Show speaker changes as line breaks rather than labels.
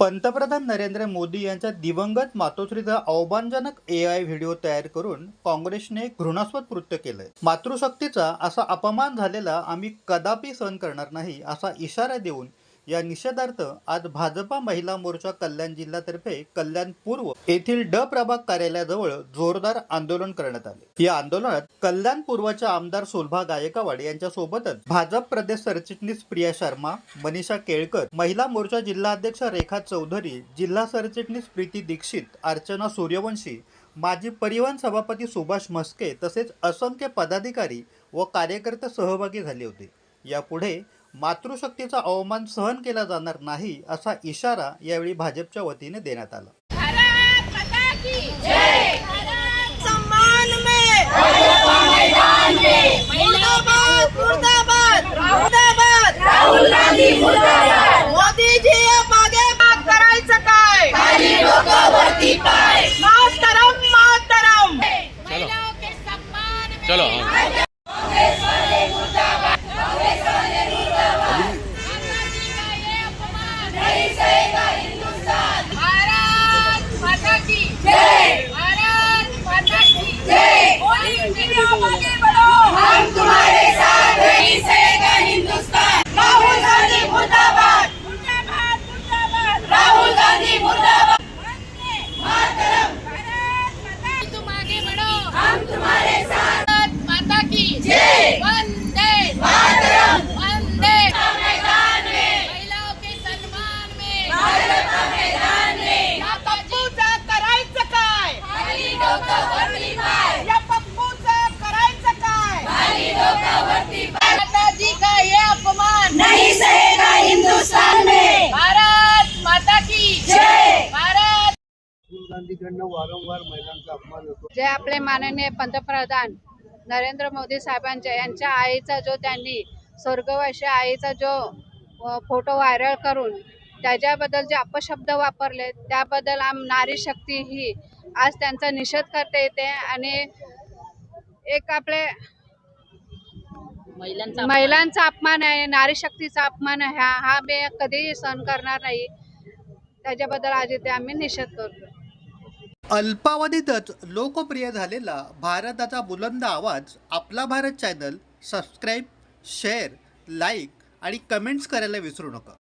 पंतप्रधान नरेंद्र मोदी यांच्या दिवंगत मातोश्रीचा अवमानजनक ए आय व्हिडिओ तयार करून काँग्रेसने घृणास्पद कृत्य केलंय. मातृशक्तीचा असा अपमान झालेला आम्ही कदापि सहन करणार नाही असा इशारा देऊन या निषेधार्थ आज भाजपा महिला मोर्चा कल्याण जिल्ह्यातर्फे कल्याण पूर्व येथील ड प्रभाग कार्यालयाजवळ जोरदार आंदोलन करण्यात आले. या आंदोलनात कल्याण पूर्वच्या आमदार सोलभा गायकवाड यांच्या सोबतच भाजप प्रदेश सरचिटणीस प्रिया शर्मा मनीषा केळकर महिला मोर्चा जिल्हाध्यक्ष रेखा चौधरी जिल्हा सरचिटणीस प्रीती दीक्षित अर्चना सूर्यवंशी माजी परिवहन सभापती सुभाष म्हस्के तसेच असंख्य पदाधिकारी व कार्यकर्ते सहभागी झाले होते. यापुढे मातृशक्तीचा अवमान सहन केला जाणार नाही असा इशारा यावेळी भाजपच्या वतीने देण्यात आला.
भारत अपमान। नहीं सहेगा हिंदुस्तान में भारत माता की जय। भारत।
वारंवार महिलांचा अपमान होतो.
जे आपले माननीय पंतप्रधान नरेंद्र मोदी साहेबांच्या यांच्या आईचा जो त्यांनी स्वर्गवासी आईचा जो फोटो व्हायरल करून त्याच्याबद्दल जे अपशब्द वापरले त्याबद्दल आम नारी शक्ती ही आज त्यांचा निषेध करता येते आणि एक आपले महिलांचा अपमान. आहे नारी शक्तीचा अपमान आहे हा हा मी कधीही सहन करणार नाही. त्याच्याबद्दल आज इथे आम्ही निषेध करतो.
अल्पावधीतच लोकप्रिय झालेला भारताचा बुलंद आवाज आपला Bharat channel subscribe share like आणि कमेंट्स करायला विसरू नका.